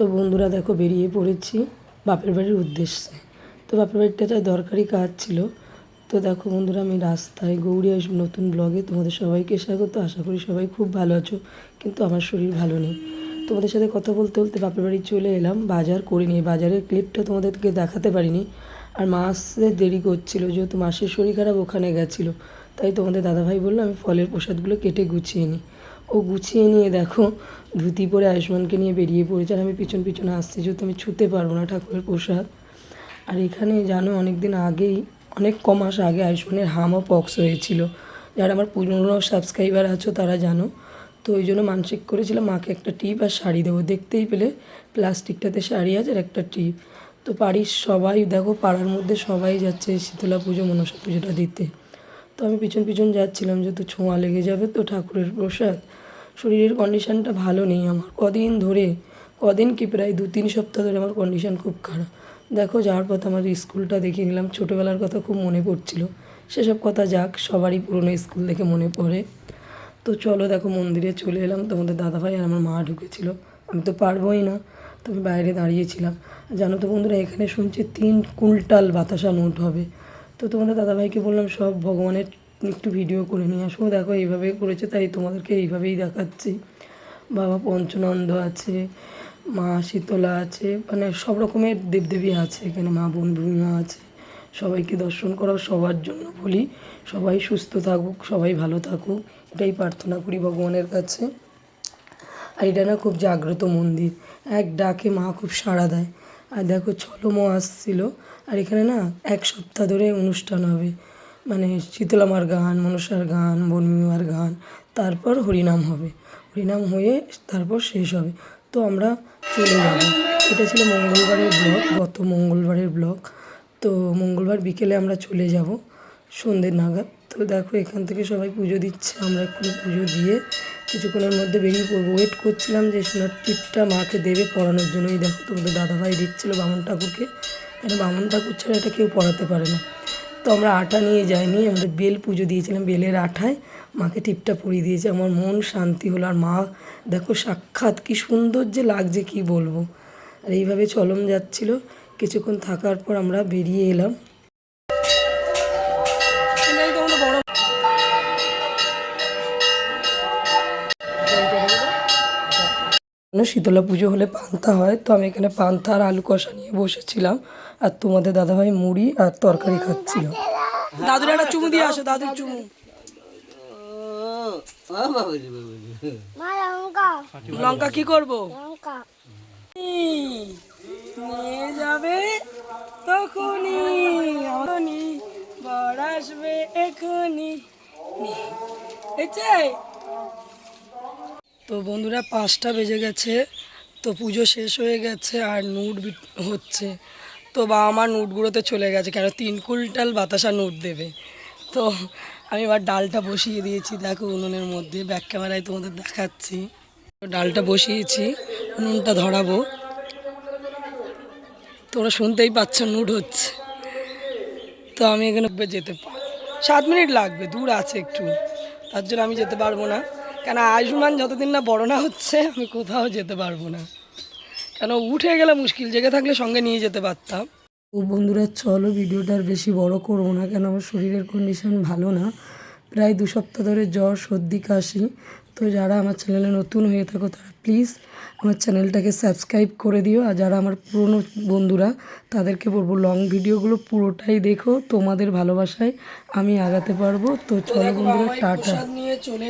তো বন্ধুরা দেখো বেরিয়ে পড়েছি বাপের বাড়ির উদ্দেশ্যে। তো বাপের বাড়িটাতে দরকারি কাজ ছিল। তো দেখো বন্ধুরা আমি রাস্তায় গৌরী আইস নতুন ব্লগে তোমাদের সবাইকে স্বাগত। আশা করি সবাই খুব ভালো আছো, কিন্তু আমার শরীর ভালো নেই। তোমাদের সাথে কথা বলতে বলতে বাপের বাড়ি চলে এলাম, বাজার করে নিয়ে। বাজারের ক্লিপটা তোমাদেরকে দেখাতে পারিনি। আর মা আসতে দেরি করছিল, যেহেতু মাসের শরীর খারাপ, ওখানে গেছিল। তাই তোমাদের দাদাভাই বলল আমি ফলের প্রসাদগুলো কেটে গুছিয়ে নিই। ও গুছিয়ে নিয়ে দেখো, ধুতি পরে আয়ুষ্মানকে নিয়ে বেরিয়ে পড়েছে আর আমি পিছন পিছনে আসছি, যেহেতু আমি ছুতে পারব না ঠাকুরের প্রসাদ। আর এখানে জানো অনেক দিন আগেই, অনেক ক মাস আগে আয়ুষ্মানের হামও পক্স হয়েছিল। যারা আমার পুরনো সাবস্ক্রাইবার আছো তারা জানো। তো ওই জন্য মানসিক করেছিলাম, মাকে একটা টিপ আর শাড়ি দেবো। দেখতেই পেলে প্লাস্টিকটাতে শাড়ি আছে আর একটা টিপ। তো বাড়ির সবাই, দেখো পাড়ার মধ্যে সবাই যাচ্ছে শীতলা পুজো, মনসা পুজোটা দিতে। তো আমি পিছন পিছন যাচ্ছিলাম যেহেতু ছোঁয়া লেগে যাবে তো ঠাকুরের প্রসাদ। শরীরের কন্ডিশানটা ভালো নেই আমার। কদিন ধরে, কদিন কি প্রায় দু তিন সপ্তাহ ধরে আমার কন্ডিশন খুব খারাপ। দেখো, যাওয়ার পথে আমার স্কুলটা দেখে নিলাম। ছোটোবেলার কথা খুব মনে পড়ছিল। সেসব কথা যাক, সবারই পুরনো স্কুল দেখে মনে পড়ে। তো চলো দেখো, মন্দিরে চলে এলাম। তোমাদের দাদাভাই আর আমার মা ঢুকেছিল। আমি তো পারবোই না, তো আমি বাইরে দাঁড়িয়েছিলাম। জানো তো বন্ধুরা, এখানে শুনছি তিন কুইন্টাল বাতাসা নোট হবে। তো তোমাদের দাদাভাইকে বললাম, সব ভগবানের একটু ভিডিও করে নিয়ে আসো। দেখো, এইভাবে করেছে, তাই তোমাদেরকে এইভাবেই দেখাচ্ছি। বাবা পঞ্চনন্দ আছে, মা শীতলা আছে মানে সব রকমের দেবদেবী আছে এখানে, মা বোন ভূমিমা আছে। সবাইকে দর্শন করাও সবার জন্য বলি। সবাই সুস্থ থাকুক, সবাই ভালো থাকুক, এটাই প্রার্থনা করি ভগবানের কাছে। আর এটা না খুব জাগ্রত মন্দির, এক ডাকে মা খুব সাড়া দেয়। আর দেখো ছলমও আসছিল, আর এখানে না এক সপ্তাহ ধরে অনুষ্ঠান হবে। মানে শীতলামার গান, মনসার গান বনমিমার গান, তারপর হরিনাম হবে। হরিনাম হয়ে তারপর শেষ হবে। তো আমরা চলে যাব। এটা ছিল মঙ্গলবারের ব্লগ, গত মঙ্গলবারের ব্লগ। তো মঙ্গলবার বিকেলে আমরা চলে যাব সন্ধ্যে নাগাদ। তো দেখো, এখান থেকে সবাই পুজো দিচ্ছে। আমরা একটু পুজো দিয়ে কিছুক্ষণের মধ্যে বেরিয়ে পড়ব। ওয়েট করছিলাম যে সোনার টিপটা মাকে দেবে পড়ানোর জন্য। এই দেখো, তোমাদের দাদাভাই দিচ্ছিল বামন ঠাকুরকে। কেন বামন ঠাকুর ছাড়া এটা কেউ পড়াতে পারে না। তো আমরা আটা নিয়ে যাইনি, আমাদের বেল পুজো দিয়েছিলাম, বেলের আঠায়। মাকে টিপটা পরিয়ে দিয়েছে। আমার মন শান্তি হলো। আর মা, দেখো, সাক্ষাৎ কি সুন্দর যে লাগছে, কি বলব। আর এইভাবে চলম যাচ্ছিল। কিছুক্ষণ থাকার পর আমরা বেরিয়ে এলাম। কোনো শীতলা পুজো হলে পান্তা হয় তো আমি এখানে পান্তা আর আলু কষা নিয়ে বসেছিলাম। আর তোমাদের দাদাভাই মুড়ি আর তরকারি খাচ্ছিল। দাদুর একটা চুমু দিয়ে আসো দাদুর চুমু। লঙ্কা লঙ্কা কি করব? নিয়ে যাবে তখনই তো বন্ধুরা, পাঁচটা বেজে গেছে, তো পুজো শেষ হয়ে গেছে আর নুট হচ্ছে। তো বাবা মা নুটগুলোতে চলে গেছে, কেন তিন কুইন্টাল বাতাসা নুট দেবে। তো আমি এবার ডালটা বসিয়ে দিয়েছি, দেখো উনুনের মধ্যে, ব্যাক ক্যামেরায় তোমাদের দেখাচ্ছি। তো ডালটা বসিয়েছি, উনুনটা ধরাবো। তোমরা শুনতেই পাচ্ছ নুট হচ্ছে। তো আমি এখানে যেতে পার সাত মিনিট লাগবে, দূর আছে একটু। তার জন্য আমি যেতে পারব না। কেন আয়ুষ্মান যতদিন না বড় না হচ্ছে, আমি কোথাও যেতে পারব না। কেন উঠে গেলে মুশকিল, জেগে থাকলে সঙ্গে নিয়ে যেতে পারতাম। ও বন্ধুরা, চলো ভিডিওটা আর বেশি বড় করব না, কেন আমার শরীরের কন্ডিশন ভালো না। প্রায় দু সপ্তাহ ধরে জ্বর সর্দি কাশি। তো যারা আমার চ্যানেলে নতুন হয়ে থাকো তারা প্লিজ আমার চ্যানেলটাকে সাবস্ক্রাইব করে দিও। আর যারা আমার পুরনো বন্ধুরা তাদেরকে বলব লং ভিডিওগুলো পুরোটাই দেখো। তোমাদের ভালোবাসায় আমি আগাতে পারব। তো চলো বন্ধুরা টাটা। নিয়ে চলে